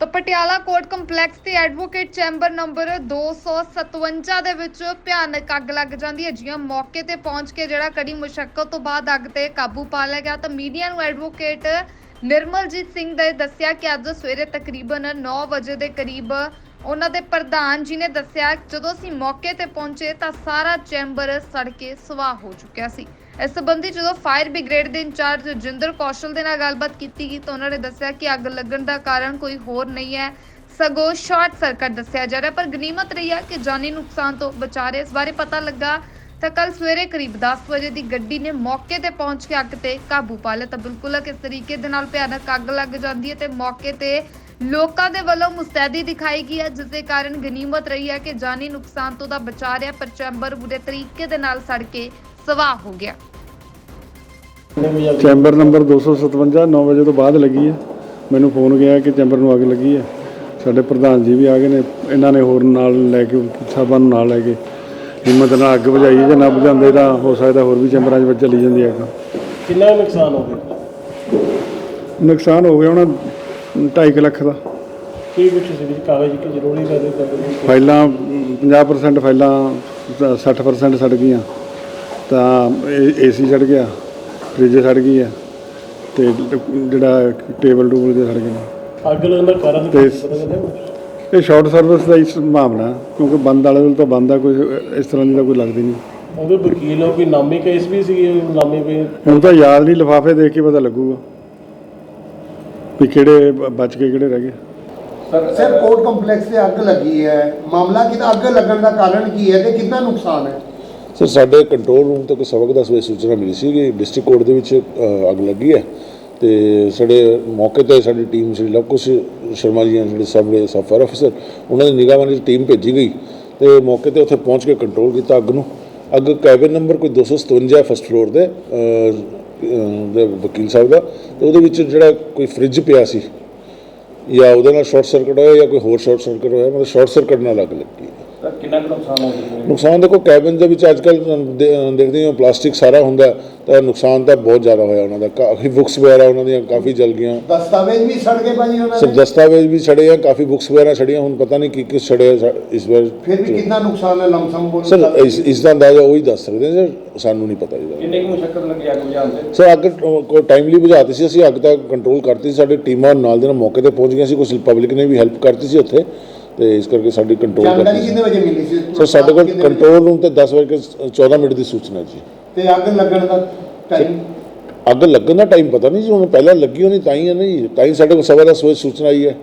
ਤਾਂ Patiala court complex ਦੇ advocate chamber number 257 ਦੇ ਵਿੱਚ ਭਿਆਨਕ ਅੱਗ ਲੱਗ ਜਾਂਦੀ ਹੈ। ਜੀਆਂ ਮੌਕੇ ਤੇ ਪਹੁੰਚ ਕੇ ਜਿਹੜਾ ਕੜੀ ਮੁਸ਼ਕਲ ਤੋਂ ਬਾਅਦ ਅੱਗ ਤੇ ਕਾਬੂ ਪਾ ਲਿਆ ਗਿਆ, ਤਾਂ ਮੀਡੀਆ ਨੂੰ ਐਡਵੋਕੇਟ ਨਿਰਮਲਜੀਤ ਸਿੰਘ ਨੇ ਦੱਸਿਆ ਕਿ ਅੱਜ ਸਵੇਰੇ ਤਕਰੀਬਨ 9 ਵਜੇ ਦੇ ਕਰੀਬ ਉਹਨਾਂ ਦੇ ਪ੍ਰਧਾਨ ਜੀ ਨੇ ਦੱਸਿਆ, ਜਦੋਂ ਅਸੀਂ ਮੌਕੇ ਤੇ ਪਹੁੰਚੇ ਤਾਂ ਸਾਰਾ ਚੈਂਬਰ ਸੜ ਕੇ ਸਵਾਹ ਹੋ ਚੁੱਕਿਆ ਸੀ। ਇਸ ਸੰਬੰਧੀ ਜਦੋਂ ਫਾਇਰ ਬ੍ਰਿਗੇਡ ਦੇ ਇੰਚਾਰਜ ਜਿੰਦਰ ਕੌਸ਼ਲ ਦੇ ਨਾਲ ਗੱਲਬਾਤ ਕੀਤੀ ਗਈ ਤਾਂ ਉਹਨਾਂ ਨੇ ਦੱਸਿਆ ਕਿ ਅੱਗ ਲੱਗਣ ਦਾ ਕਾਰਨ ਕੋਈ ਹੋਰ ਨਹੀਂ ਹੈ। ਸਗੋਂ ਸ਼ਾਰਟ ਸਰਕਟ ਦੱਸਿਆ ਜਾ ਰਿਹਾ, ਪਰ ਗਨੀਮਤ ਰਹੀ ਹੈ ਕਿ ਜਾਨੀ ਨੁਕਸਾਨ ਤੋਂ ਬਚਾ ਰਹੇ। ਇਸ ਬਾਰੇ ਪਤਾ ਲੱਗਾ ਤਾਂ ਕੱਲ ਸਵੇਰੇ ਕਰੀਬ 10 ਵਜੇ ਦੀ ਗੱਡੀ ਨੇ ਮੌਕੇ ਤੇ ਪਹੁੰਚ ਕੇ ਅੱਗ ਤੇ ਕਾਬੂ ਪਾ ਲਿਆ। ਤਾਂ ਬਿਲਕੁਲ ਕਿਸ ਤਰੀਕੇ ਦੇ ਨਾਲ ਭਿਆਨਕ ਅੱਗ ਲੱਗ ਜਾਂਦੀ ਹੈ ਤੇ ਮੌਕੇ ਤੇ ਲੋਕਾਂ ਦੇ ਵੱਲੋਂ ਮੁਸਤੈਦੀ ਦਿਖਾਈ ਗਈ ਹੈ, ਜਿਸ ਦੇ ਕਾਰਨ ਗਨੀਮਤ ਰਹੀ ਹੈ ਕਿ ਜਾਨੀ ਨੁਕਸਾਨ ਤੋਂ ਤਾਂ ਬਚਾ ਰਿਹਾ, ਪਰ ਚੈਂਬਰ ਬੁਰੇ ਤਰੀਕੇ ਦੇ ਨਾਲ ਸੜ ਕੇ ਸਵਾਹ ਹੋ ਗਿਆ। ਚੈਂਬਰ ਨੰਬਰ 257 9 ਵਜੇ ਤੋਂ ਬਾਅਦ ਲੱਗੀ ਹੈ। ਮੈਨੂੰ ਫੋਨ ਗਿਆ ਕਿ ਚੈਂਬਰ ਨੂੰ ਅੱਗ ਲੱਗੀ ਹੈ। ਸਾਡੇ ਪ੍ਰਧਾਨ ਜੀ ਵੀ ਆ ਗਏ ਨੇ। ਇਹਨਾਂ ਨੇ ਹੋਰ ਨਾਲ ਲੈ ਕੇ ਸਾਹਿਬਾਂ ਨੂੰ ਨਾਲ ਲੈ ਕੇ ਹਿੰਮਤ ਨਾਲ ਅੱਗ ਬੁਝਾਈ। ਜੇ ਨਾ ਬੁਝਾਉਂਦੇ ਤਾਂ ਹੋ ਸਕਦਾ ਹੋਰ ਵੀ ਚੈਂਬਰਾਂ 'ਚ ਵਿੱਚ ਚਲੀ ਜਾਂਦੀ ਹੈ ਅੱਗ। ਕਿੰਨਾ ਨੁਕਸਾਨ ਹੋ ਗਿਆ? ਨੁਕਸਾਨ ਹੋ ਗਿਆ ਹੁਣ 2.5 ਲੱਖ ਦਾ। ਕੀ ਕੁਛ ਸੀ? ਵਿੱਚ ਕਾਗਜ਼ ਕਿ ਜ਼ਰੂਰੀ ਕਰਦੇ ਕਰਦੇ ਫਾਈਲਾਂ 50% ਫਾਈਲਾਂ 60% ਸੜ ਗਈਆਂ। ਤਾਂ ਏਸੀ ਸੜ ਗਿਆ। ਫ੍ਰਿਜ ਸੜ ਗਈ ਹੈ ਤੇ ਜਿਹੜਾ ਟੇਬਲ ਟੂਬਲ ਦੇ ਸੜ ਗਏ ਨੇ ਅੱਗ ਲੱਗਣ ਦਾ ਕਾਰਨ ਤੇ ਕੀ ਪਤਾ ਲੱਗਿਆ ਇਹ ਸ਼ਾਰਟ ਸਰਵਿਸ ਦਾ ਹੀ ਮਾਮਲਾ ਕਿਉਂਕਿ ਬੰਦ ਵਾਲੇ ਤਾਂ ਬੰਦ ਆ ਕੋਈ ਇਸ ਤਰ੍ਹਾਂ ਦੀ ਤਾਂ ਕੋਈ ਲੱਗਦੀ ਨਹੀਂ। ਉਹਦੇ ਵਕੀਲ ਹੋ ਕੋਈ ਨਾਮੀ ਕੇਸ ਵੀ ਸੀ ਨਾਮੀ ਵੀ ਹੁਣ ਤਾਂ ਯਾਦ ਨਹੀਂ ਲਿਫਾਫੇ ਦੇਖ ਕੇ ਪਤਾ ਲੱਗੂਗਾ ਵੀ ਕਿਹੜੇ ਬਚ ਕੇ ਕਿਹੜੇ ਰਹਿ ਗਏ। ਸਰ ਕੋਰਟ ਕੰਪਲੈਕਸ ਤੇ ਅੱਗ ਲੱਗੀ ਹੈ। ਮਾਮਲਾ ਕਿ ਅੱਗ ਲੱਗਣ ਦਾ ਕਾਰਨ ਕੀ ਹੈ ਤੇ ਕਿੰਨਾ ਨੁਕਸਾਨ ਹੈ? ਸਰ, ਸਾਡੇ ਕੰਟਰੋਲ ਰੂਮ ਤੋਂ ਕੋਈ ਸਬਕ ਦਸ ਵਜੇ ਸੂਚਨਾ ਮਿਲੀ ਸੀ ਕਿ ਡਿਸਟ੍ਰਿਕਟ ਕੋਰਟ ਦੇ ਵਿੱਚ ਅੱਗ ਲੱਗੀ ਹੈ। ਤੇ ਸਾਡੇ ਮੌਕੇ ਤੇ ਸਾਡੀ ਟੀਮ ਸ਼੍ਰੀ ਲਵਕੁਸ਼ ਸ਼ਰਮਾ ਜੀ ਜਿਹੜੇ ਸਾਡੇ ਸਬ ਫਾਇਰ ਅਫਸਰ ਉਹਨਾਂ ਦੀ ਨਿਗਰਾਨੀ ਦੀ ਟੀਮ ਭੇਜੀ ਗਈ। ਤੇ ਮੌਕੇ ਤੇ ਉੱਥੇ ਪਹੁੰਚ ਕੇ ਕੰਟਰੋਲ ਕੀਤਾ ਅੱਗ ਨੂੰ। ਅੱਗ ਕੈਬਿਨ ਨੰਬਰ ਕੋਈ 257 ਫਸਟ ਫਲੋਰ ਦੇ ਦੇ ਵਕੀਲ ਸਾਹਿਬ ਦਾ। ਤੇ ਉਹਦੇ ਵਿੱਚ ਜਿਹੜਾ ਕੋਈ ਫ੍ਰਿਜ ਪਿਆ ਸੀ, ਜਾਂ ਉਹਦੇ ਨਾਲ ਸ਼ਾਰਟ ਸਰਕਟ ਹੋਇਆ ਜਾਂ ਕੋਈ ਹੋਰ ਸ਼ਾਰਟ ਸਰਕਟ ਹੋਇਆ, ਮਤਲਬ ਸ਼ਾਰਟ ਸਰਕਟ ਨਾਲ ਅੱਗ ਲੱਗੀ। ਕਿੰਨਾ ਕੁ ਨੁਕਸਾਨ ਹੋ ਗਿਆ ਨੁਕਸਾਨ ਦੇਖੋ ਕੈਬਨ ਦੇ ਵਿੱਚ ਅੱਜ ਕੱਲ ਦੇਖਦੇ ਹਾਂ ਪਲਾਸਟਿਕ ਸਾਰਾ ਹੁੰਦਾ ਤਾਂ ਨੁਕਸਾਨ ਤਾਂ ਬਹੁਤ ਜ਼ਿਆਦਾ ਹੋਇਆ ਉਹਨਾਂ ਦਾ। ਕਾਫੀ ਬੁੱਕਸ ਵਗੈਰਾ ਉਹਨਾਂ ਦੀਆਂ ਕਾਫੀ ਜਲ ਗਈਆਂ। ਦਸਤਾਵੇਜ਼ ਵੀ ਸੜ ਗਏ ਭਾਜੀ ਉਹਨਾਂ ਸਿਰ ਦੇ ਦਸਤਾਵੇਜ਼ ਵੀ ਛੜੇ ਆ ਕਾਫੀ ਬੁੱਕਸ ਵਗੈਰਾ ਛੜੀਆਂ ਹੁਣ ਪਤਾ ਨਹੀਂ ਕੀ ਕੀ ਛੜੇ ਆ ਇਸ ਵਾਰ। ਫਿਰ ਵੀ ਕਿੰਨਾ ਨੁਕਸਾਨ ਹੈ ਲਮਸਮ ਬੋਲ ਸਰ ਇਸ ਇਸ ਦਾ ਅੰਦਾਜ਼ਾ ਉਹੀ ਦੱਸ ਸਕਦੇ ਸਰ ਸਾਨੂੰ ਨਹੀਂ ਪਤਾ ਇਹਦਾ। ਕਿੰਨੇ ਕੁ ਮੁਸ਼ਕਲ ਲੱਗੀ ਅੱਗ ਬੁਝਾਉਣ ਤੇ? ਸਰ ਅੱਗ ਕੋ ਟਾਈਮਲੀ ਬੁਝਾਤੀ ਸੀ ਅਸੀਂ ਅੱਗ ਤੱਕ ਕੰਟਰੋਲ ਕਰਤੀ ਸੀ ਸਾਡੀ ਟੀਮਾਂ ਨਾਲ ਦੇ ਨਾਲ ਮੌਕੇ ਤੇ ਪਹੁੰਚ ਗਈਆਂ ਸੀ ਕੁਝ ਪਬਲਿਕ ਨੇ ਵੀ ਹੈਲਪ ਕਰਤੀ ਸੀ ਉੱਥੇ। ਤੇ ਇਸ ਕਰਕੇ ਸਾਡੀ ਕੰਟਰੋਲ ਜਾਣਕਾਰੀ ਕਿੰਨੇ ਵਜੇ ਮਿਲੀ ਸੀ? ਸਰ ਸਾਡੇ ਕੋਲ ਕਿੰਨੇ ਵਜੇ? ਕੰਟਰੋਲ ਰੂਮ ਤੇ 10 ਵਜੇ 14 ਮਿੰਟ ਦੀ ਸੂਚਨਾ ਜੀ। ਤੇ ਅੱਗ ਲੱਗਣ ਦਾ ਟਾਈਮ ਅੱਗ ਲੱਗਣ ਦਾ ਟਾਈਮ ਪਤਾ ਨਹੀਂ ਜੀ ਹੁਣ ਪਹਿਲਾਂ ਲੱਗੀ ਹੋਣੀ ਤਾਂ ਹੀ ਹੈ ਨਾ ਜੀ ਤਾਂ ਹੀ ਸਾਡੇ ਕੋਲ ਸਵਾ ਦਸ ਵਜੇ ਸੂਚਨਾ ਆਈ ਹੈ।